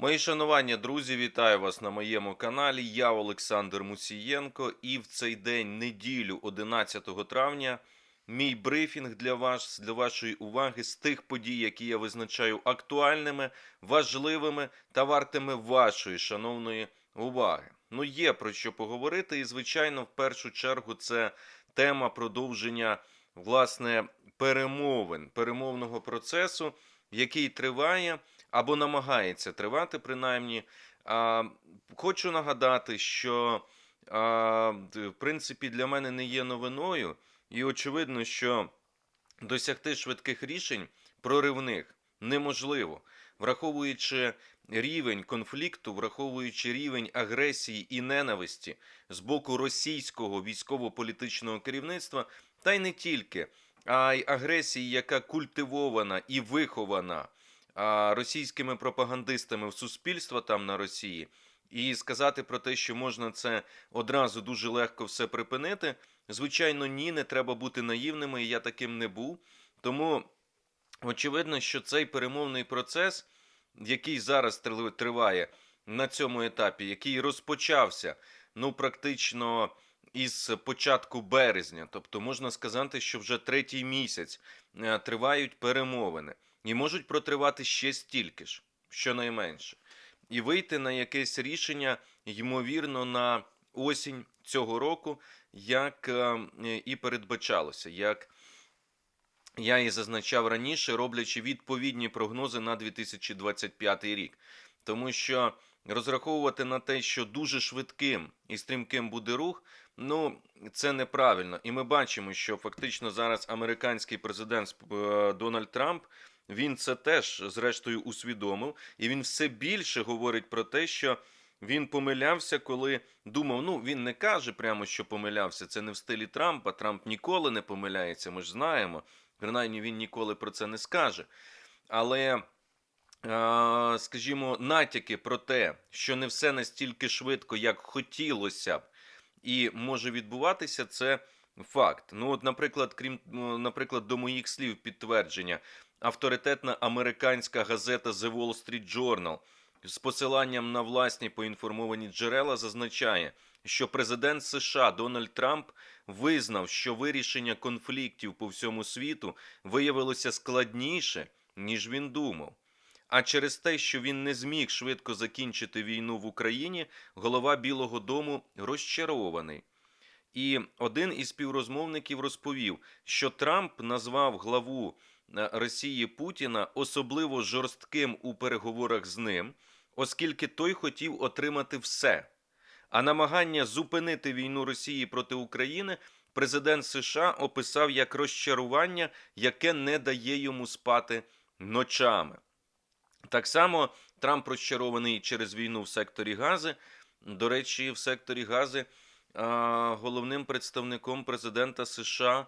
Мої шанування, друзі, вітаю вас на моєму каналі. Я Олександр Мусієнко, і в цей день, неділю, 11 травня, мій брифінг для вас, для вашої уваги з тих подій, які я визначаю актуальними, важливими та вартими вашої шановної уваги. Ну, є про що поговорити, і звичайно, в першу чергу, це тема продовження власне перемовин, перемовного процесу, який триває або намагається тривати, принаймні. Хочу нагадати, що в принципі для мене не є новиною, і очевидно, що досягти швидких рішень проривних неможливо, враховуючи рівень конфлікту, враховуючи рівень агресії і ненависті з боку російського військово-політичного керівництва, та й не тільки, а й агресії, яка культивована і вихована російськими пропагандистами в суспільство там на Росії, і сказати про те, що можна це одразу дуже легко все припинити. Звичайно, ні, не треба бути наївними, і я таким не був. Тому очевидно, що цей перемовний процес, який зараз триває на цьому етапі, який розпочався, ну практично із початку березня, тобто можна сказати, що вже третій місяць е, тривають перемовини і можуть протривати ще стільки ж, щонайменше, і вийти на якесь рішення, ймовірно, на осінь цього року, як е, і передбачалося, як я і зазначав раніше, роблячи відповідні прогнози на 2025 рік. Тому що розраховувати на те, що дуже швидким і стрімким буде рух, ну це неправильно. І ми бачимо, що фактично зараз американський президент е, Дональд Трамп. Він це теж зрештою усвідомив, і він все більше говорить про те, що він помилявся, коли думав. Ну він не каже прямо, що помилявся. Це не в стилі Трампа. Трамп ніколи не помиляється. Ми ж знаємо. Принаймні він ніколи про це не скаже. Але, скажімо, натяки про те, що не все настільки швидко, як хотілося б, і може відбуватися, це факт. Ну, от, наприклад, крім ну, наприклад, до моїх слів підтвердження, авторитетна американська газета The Wall Street Journal з посиланням на власні поінформовані джерела зазначає, що президент США Дональд Трамп визнав, що вирішення конфліктів по всьому світу виявилося складніше, ніж він думав. А через те, що він не зміг швидко закінчити війну в Україні, голова Білого Дому розчарований. І один із співрозмовників розповів, що Трамп назвав главу Росії Путіна особливо жорстким у переговорах з ним, оскільки той хотів отримати все. А намагання зупинити війну Росії проти України президент США описав як розчарування, яке не дає йому спати ночами. Так само Трамп розчарований через війну в секторі Гази. До речі, в секторі Гази головним представником президента США,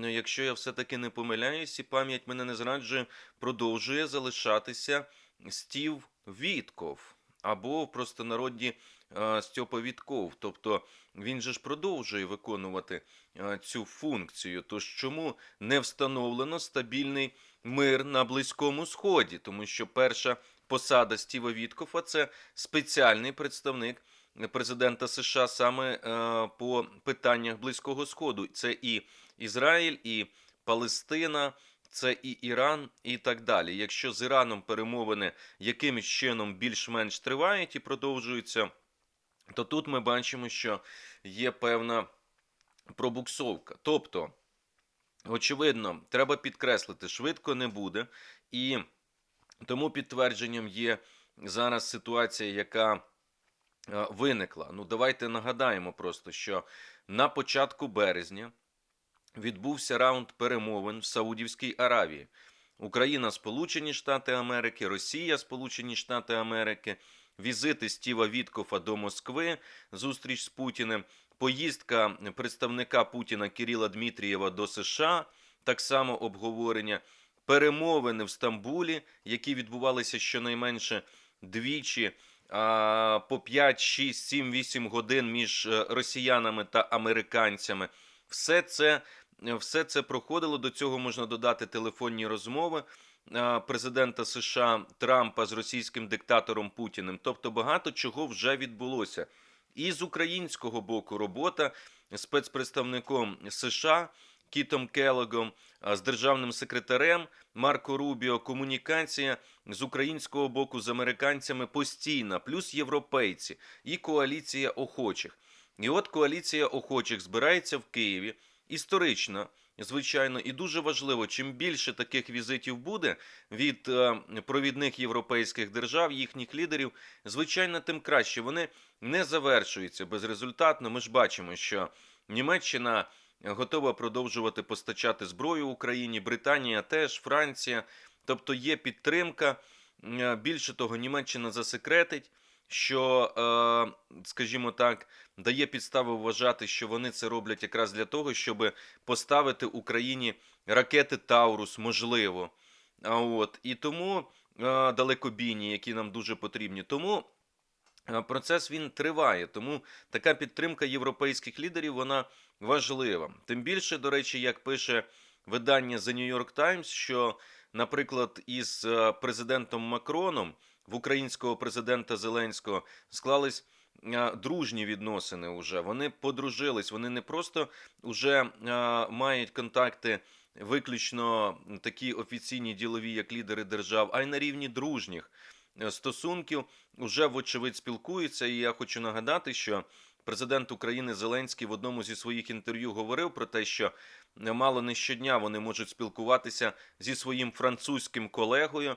якщо я все-таки не помиляюсь, і пам'ять мене не зраджує, продовжує залишатися Стів Вітков або в простонароді Стьопа Вітков. Тобто він же ж продовжує виконувати цю функцію. Тож чому не встановлено стабільний мир на Близькому Сході? Тому що перша посада Стіва Віткофа це спеціальний представник президента США саме е, по питаннях Близького Сходу. Це і Ізраїль, і Палестина. Це і Іран, і так далі. Якщо з Іраном перемовини якимось чином більш-менш тривають і продовжуються, то тут ми бачимо, що є певна пробуксовка. Тобто, очевидно, треба підкреслити, швидко не буде, і тому підтвердженням є зараз ситуація, яка виникла. Ну, давайте нагадаємо просто, що на початку березня відбувся раунд перемовин в Саудівській Аравії. Україна, Сполучені Штати Америки, Росія, Сполучені Штати Америки, візити Стіва Віткофа до Москви, зустріч з Путіним, поїздка представника Путіна Кирила Дмитрієва до США, так само обговорення, перемовини в Стамбулі, які відбувалися щонайменше двічі по 5, 6, 7, 8 годин між е, росіянами та американцями. Все це, все це проходило. До цього можна додати телефонні розмови е, президента США Трампа з російським диктатором Путіним. Тобто багато чого вже відбулося. І з українського боку робота спецпредставником США Кітом Келогом, а з державним секретарем Марко Рубіо, комунікація з українського боку з американцями постійна, плюс європейці і коаліція охочих. І от коаліція охочих збирається в Києві історично. Звичайно, і дуже важливо, чим більше таких візитів буде від е, провідних європейських держав, їхніх лідерів, звичайно, тим краще. Вони не завершуються безрезультатно. Ми ж бачимо, що Німеччина готова продовжувати постачати зброю Україні, Британія теж, Франція. Тобто є підтримка. Е, Більше того, Німеччина засекретить, що, е, скажімо так, дає підстави вважати, що вони це роблять якраз для того, щоб поставити Україні ракети Таурус, можливо. А от і тому е, далекобійні, які нам дуже потрібні. Тому процес він триває. Тому така підтримка європейських лідерів вона важлива. Тим більше, до речі, як пише видання The New York Times, що, наприклад, із е, президентом Макроном в українського президента Зеленського склались е, дружні відносини. Уже вони подружились. Вони не просто вже е, мають контакти виключно такі офіційні ділові, як лідери держав, а й на рівні дружніх стосунків вже вочевидь спілкуються. І я хочу нагадати, що президент України Зеленський в одному зі своїх інтерв'ю говорив про те, що мало не щодня вони можуть спілкуватися зі своїм французьким колегою. Е,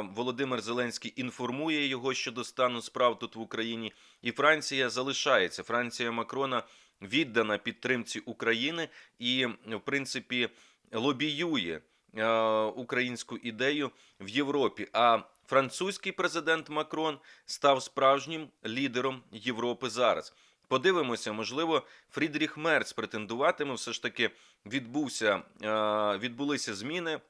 Володимир Зеленський інформує його щодо стану справ тут в Україні, і Франція залишається. Франція Макрона віддана підтримці України і, в принципі, лобіює е, українську ідею в Європі. А французький президент Макрон став справжнім лідером Європи зараз. Подивимося, можливо, Фрідріх Мерц претендуватиме. Все ж таки відбувся, е, відбулися зміни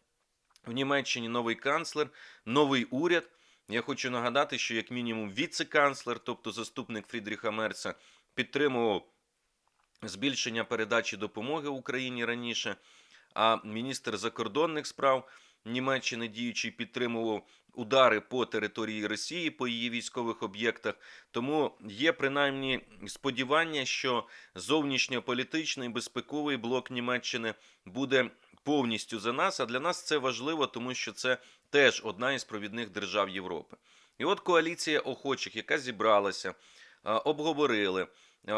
в Німеччині. Новий канцлер, новий уряд. Я хочу нагадати, що як мінімум віце-канцлер, тобто заступник Фрідріха Мерца, підтримував збільшення передачі допомоги Україні раніше. А міністр закордонних справ Німеччини діючий підтримував удари по території Росії, по її військових об'єктах. Тому є принаймні сподівання, що зовнішньополітичний безпековий блок Німеччини буде повністю за нас. А для нас це важливо, тому що це теж одна із провідних держав Європи. І от коаліція охочих, яка зібралася, обговорили.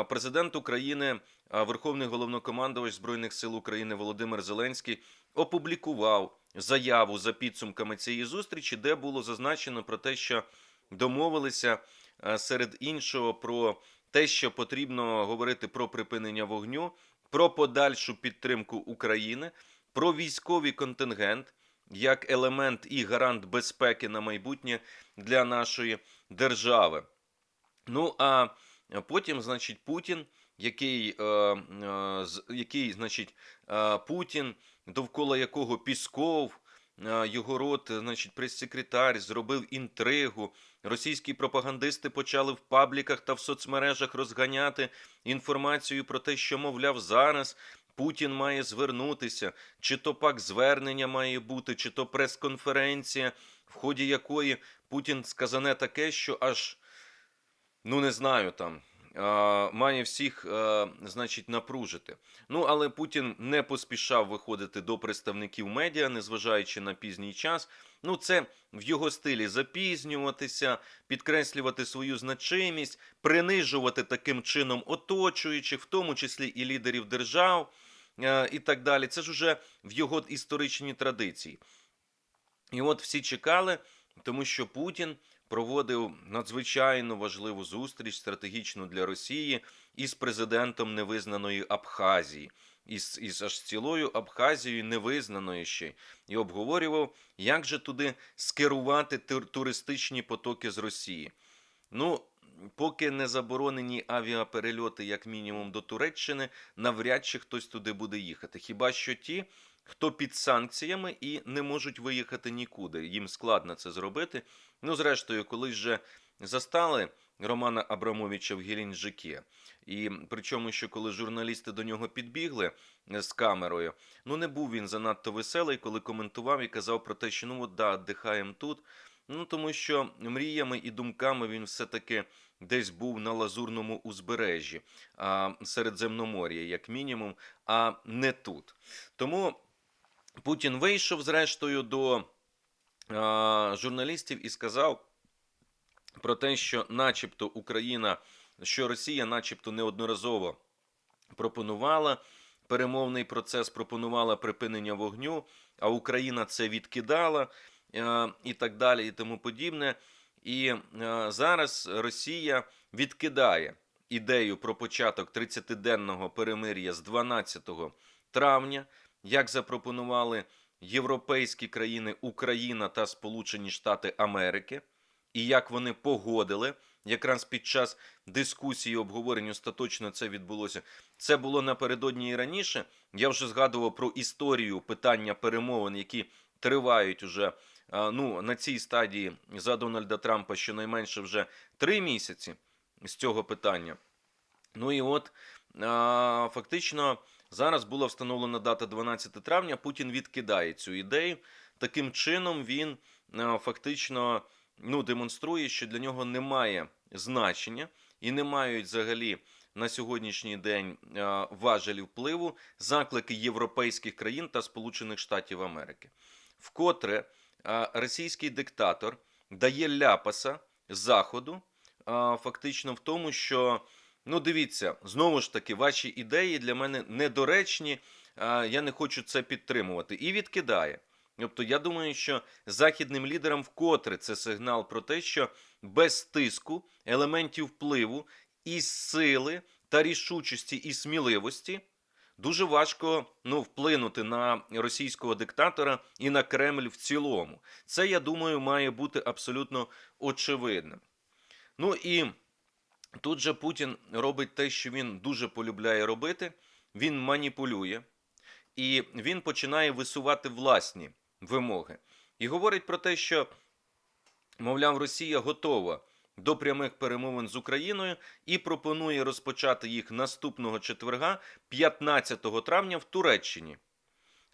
Президент України, Верховний головнокомандувач Збройних сил України Володимир Зеленський опублікував заяву за підсумками цієї зустрічі, де було зазначено про те, що домовилися е, серед іншого про те, що потрібно говорити про припинення вогню, про подальшу підтримку України, про військовий контингент як елемент і гарант безпеки на майбутнє для нашої держави. Ну а потім, значить, Путін, який, е, е, який значить, е, Путін, довкола якого Пісков, його рот, значить, прес-секретар, зробив інтригу. Російські пропагандисти почали в пабліках та в соцмережах розганяти інформацію про те, що, мовляв, зараз Путін має звернутися, чи то пак звернення має бути, чи то прес-конференція, в ході якої Путін сказане таке, що аж ну не знаю там. Має всіх, значить, напружити. Ну, але Путін не поспішав виходити до представників медіа, незважаючи на пізній час. Ну, це в його стилі запізнюватися, підкреслювати свою значимість, принижувати таким чином оточуючих, в тому числі і лідерів держав і так далі. Це ж уже в його історичній традиції. І от всі чекали, тому що Путін проводив надзвичайно важливу зустріч стратегічну для Росії із президентом невизнаної Абхазії, із, із аж цілою Абхазією невизнаної ще, і обговорював, як же туди скерувати тур- туристичні потоки з Росії. Ну, поки не заборонені авіаперельоти, як мінімум, до Туреччини, навряд чи хтось туди буде їхати. Хіба що ті, хто під санкціями і не можуть виїхати нікуди. Їм складно це зробити. Ну, зрештою, колись же застали Романа Абрамовича в Геленджикі. І причому, що коли журналісти до нього підбігли з камерою, ну не був він занадто веселий, коли коментував і казав про те, що ну от да, дихаємо тут. Ну тому що мріями і думками він все-таки десь був на лазурному узбережжі Середземномор'я, як мінімум, а не тут. Тому Путін вийшов зрештою до журналістів і сказав про те, що, начебто, Україна, що Росія, начебто, неодноразово пропонувала перемовний процес, пропонувала припинення вогню, а Україна це відкидала і так далі, і тому подібне. І е, зараз Росія відкидає ідею про початок 30-денного перемир'я з 12 травня, як запропонували європейські країни Україна та Сполучені Штати Америки, і як вони погодили. Якраз під час дискусії обговорень остаточно це відбулося. Це було напередодні і раніше. Я вже згадував про історію питання перемовин, які тривають уже ну, на цій стадії за Дональда Трампа щонайменше вже три місяці з цього питання. Ну і от фактично зараз була встановлена дата 12 травня. Путін відкидає цю ідею. Таким чином він фактично ну, демонструє, що для нього немає значення і не мають взагалі на сьогоднішній день важелі впливу заклики європейських країн та Сполучених Штатів Америки. Вкотре російський диктатор дає ляпаса заходу, фактично в тому, що ну дивіться, знову ж таки, ваші ідеї для мене недоречні. Я не хочу це підтримувати. І відкидає. Тобто, я думаю, що західним лідерам вкотре це сигнал про те, що без тиску, елементів впливу і сили та рішучості і сміливості дуже важко ну, вплинути на російського диктатора і на Кремль в цілому. Це, я думаю, має бути абсолютно очевидним. Ну і тут же Путін робить те, що він дуже полюбляє робити. Він маніпулює і він починає висувати власні вимоги. І говорить про те, що, мовляв, Росія готова до прямих перемовин з Україною і пропонує розпочати їх наступного четверга, 15 травня, в Туреччині.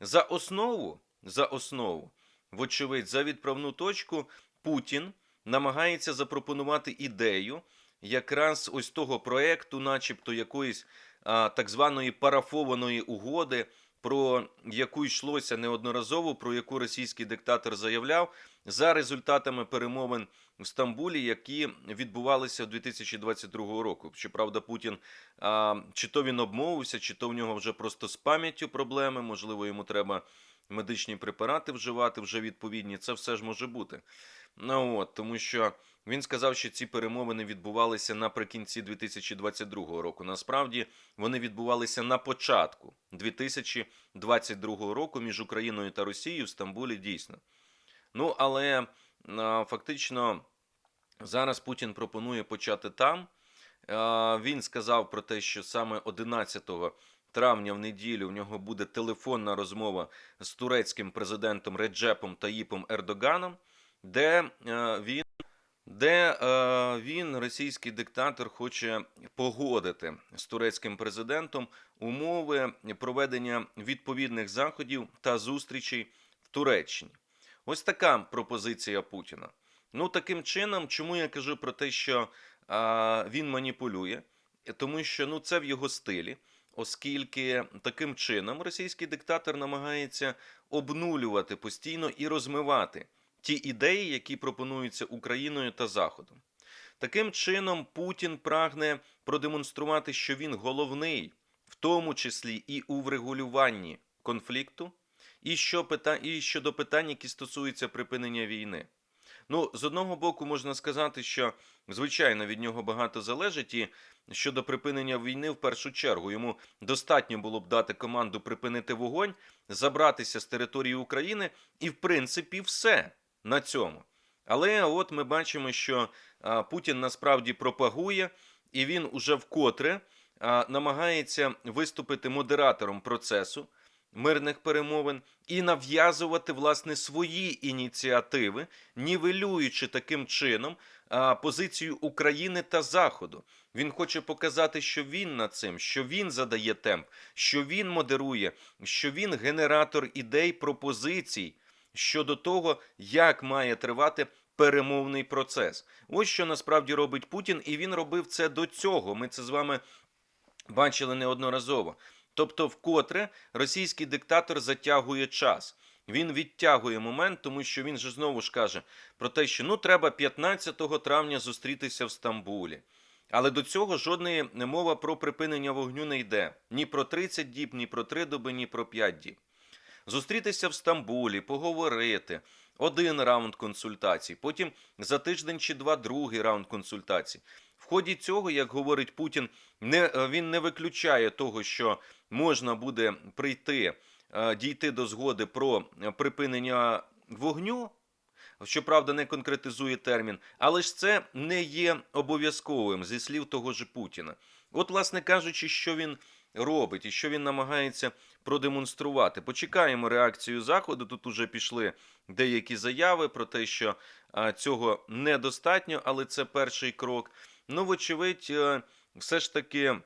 За основу, за основу, вочевидь, за відправну точку Путін намагається запропонувати ідею якраз ось того проекту, начебто якоїсь а, так званої парафованої угоди, про яку йшлося неодноразово, про яку російський диктатор заявляв за результатами перемовин в Стамбулі, які відбувалися 2022 року. Щоправда, Путін а, чи то він обмовився, чи то в нього вже просто з пам'яттю проблеми. Можливо, йому треба медичні препарати вживати вже відповідні. Це все ж може бути. Ну от тому, що він сказав, що ці перемовини відбувалися наприкінці 2022 року. Насправді вони відбувалися на початку 2022 року між Україною та Росією в Стамбулі дійсно. Ну але фактично зараз Путін пропонує почати там. Він сказав про те, що саме 11 травня в неділю в нього буде телефонна розмова з турецьким президентом Реджепом Таїпом Ердоганом, де е, він. Де е, він, російський диктатор, хоче погодити з турецьким президентом умови проведення відповідних заходів та зустрічей в Туреччині. Ось така пропозиція Путіна. Ну, таким чином, чому я кажу про те, що е, він маніпулює, тому що ну, це в його стилі, оскільки таким чином російський диктатор намагається обнулювати постійно і розмивати ті ідеї, які пропонуються Україною та Заходом. Таким чином, Путін прагне продемонструвати, що він головний, в тому числі і у врегулюванні конфлікту, і, що пита... і щодо питань, які стосуються припинення війни. Ну, з одного боку, можна сказати, що звичайно від нього багато залежить, і щодо припинення війни, в першу чергу, йому достатньо було б дати команду припинити вогонь, забратися з території України, і в принципі все на цьому. Але от ми бачимо, що а, Путін насправді пропагує, і він уже вкотре а, намагається виступити модератором процесу, мирних перемовин і нав'язувати власне свої ініціативи, нівелюючи таким чином позицію України та Заходу. Він хоче показати, що він над цим, що він задає темп, що він модерує, що він генератор ідей, пропозицій щодо того, як має тривати перемовний процес. Ось що насправді робить Путін, і він робив це до цього. Ми це з вами бачили неодноразово. Тобто, вкотре російський диктатор затягує час. Він відтягує момент, тому що він же знову ж каже про те, що ну треба 15 травня зустрітися в Стамбулі. Але до цього жодної мова про припинення вогню не йде. Ні про 30 діб, ні про 3 доби, ні про 5 діб. Зустрітися в Стамбулі, поговорити. Один раунд консультацій, потім за тиждень чи два другий раунд консультацій. В ході цього, як говорить Путін, не, е, він не виключає того, що можна буде прийти, е, дійти до згоди про е, припинення вогню. Щоправда, не конкретизує термін, але ж це не є обов'язковим зі слів того ж Путіна. От, власне кажучи, що він робить і що він намагається продемонструвати. Почекаємо реакцію Заходу. Тут уже пішли деякі заяви про те, що цього недостатньо, але це перший крок. Ну, вочевидь, е, все ж таки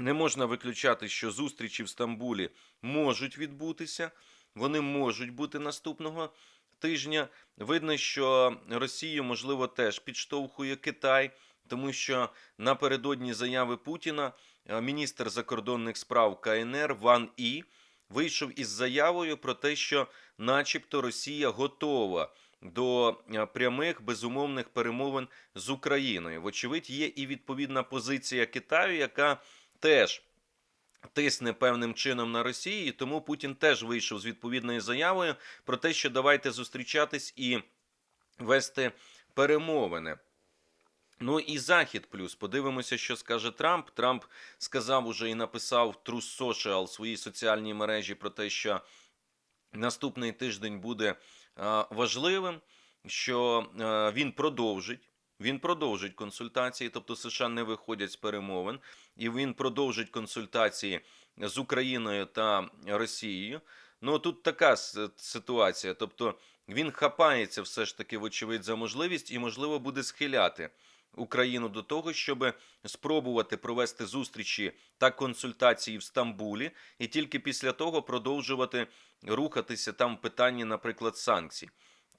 не можна виключати, що зустрічі в Стамбулі можуть відбутися. Вони можуть бути наступного тижня. Видно, що Росію, можливо, теж підштовхує Китай, тому що напередодні заяви Путіна е, міністр закордонних справ КНР Ван І вийшов із заявою про те, що, начебто, Росія готова до е, прямих безумовних перемовин з Україною. Вочевидь, є і відповідна позиція Китаю, яка теж тисне певним чином на Росію, і тому Путін теж вийшов з відповідною заявою про те, що давайте зустрічатись і вести перемовини. Ну і Захід плюс. Подивимося, що скаже Трамп. Трамп сказав уже і написав True Social своїй соціальній мережі про те, що наступний тиждень буде важливим, що він продовжить. Він продовжить консультації, тобто США не виходять з перемовин, і він продовжить консультації з Україною та Росією. Ну тут така ситуація. Тобто він хапається все ж таки, вочевидь, за можливість і, можливо, буде схиляти Україну до того, щоб спробувати провести зустрічі та консультації в Стамбулі, і тільки після того продовжувати рухатися там в питанні, наприклад, санкцій.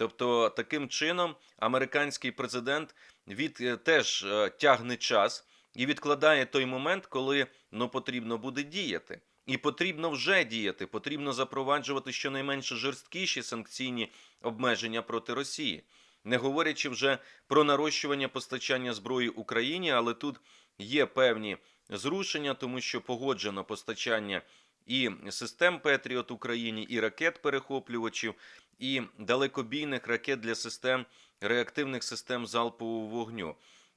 Тобто, таким чином американський президент від е, теж е, тягне час і відкладає той момент, коли ну потрібно буде діяти. І потрібно вже діяти, потрібно запроваджувати щонайменше жорсткіші санкційні обмеження проти Росії, не говорячи вже про нарощування постачання зброї Україні, але тут є певні зрушення, тому що погоджено постачання і систем Петріот Україні, і ракет перехоплювачів, і далекобійних ракет для систем реактивних систем залпового вогню.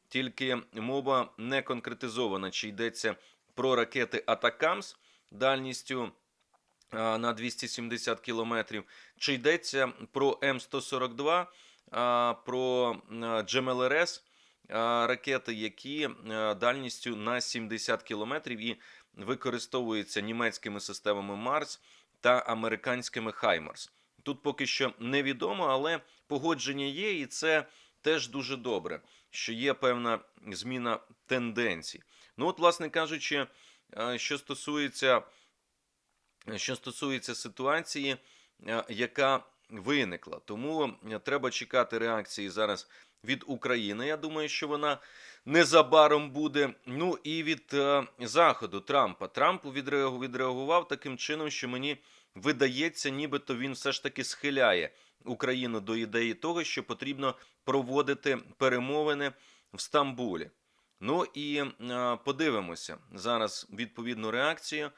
Тільки мова не конкретизована, чи йдеться про ракети Атакамс дальністю на 270 кілометрів, чи йдеться про М142, про Джемелерес ракети, які дальністю на 70 кілометрів використовуються німецькими системами Марс та американськими Хаймарс. Тут поки що невідомо, але погодження є, і це теж дуже добре, що є певна зміна тенденцій. Ну, от, власне кажучи, е, що стосується, що стосується ситуації, е, яка виникла. Тому е, треба чекати реакції зараз від України. Я думаю, що вона незабаром буде. Ну і від е, заходу Трампа. Трамп відреагу- відреагував таким чином, що мені видається, нібито він все ж таки схиляє Україну до ідеї того, що потрібно проводити перемовини в Стамбулі. Ну і е, подивимося зараз відповідну реакцію.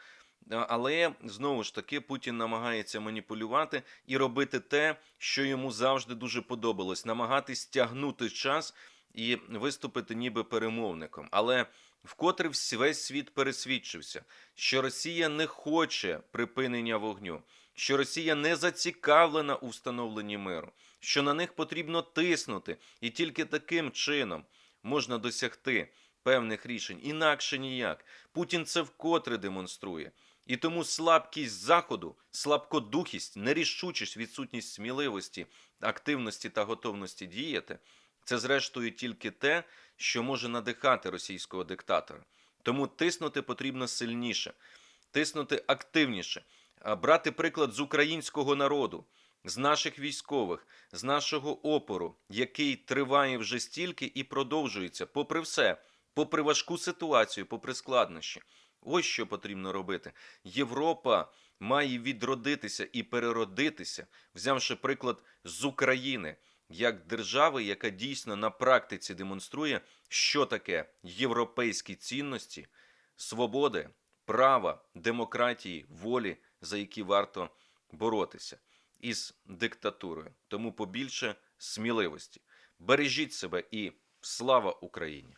Е, Але знову ж таки Путін намагається маніпулювати і робити те, що йому завжди дуже подобалось: намагатись тягнути час і виступити ніби перемовником. Але вкотре весь світ пересвідчився, що Росія не хоче припинення вогню, що Росія не зацікавлена у встановленні миру, що на них потрібно тиснути, і тільки таким чином можна досягти певних рішень. Інакше ніяк. Путін це вкотре демонструє. І тому слабкість заходу, слабкодухість, нерішучість, відсутність сміливості, активності та готовності діяти це зрештою тільки те, що може надихати російського диктатора. Тому тиснути потрібно сильніше, тиснути активніше, брати приклад з українського народу, з наших військових, з нашого опору, який триває вже стільки і продовжується, попри все, попри важку ситуацію, попри складнощі. Ось що потрібно робити. Європа має відродитися і переродитися, взявши приклад з України як держави, яка дійсно на практиці демонструє, що таке європейські цінності, свободи, права, демократії, волі, за які варто боротися із диктатурою. Тому побільше сміливості. Бережіть себе і слава Україні!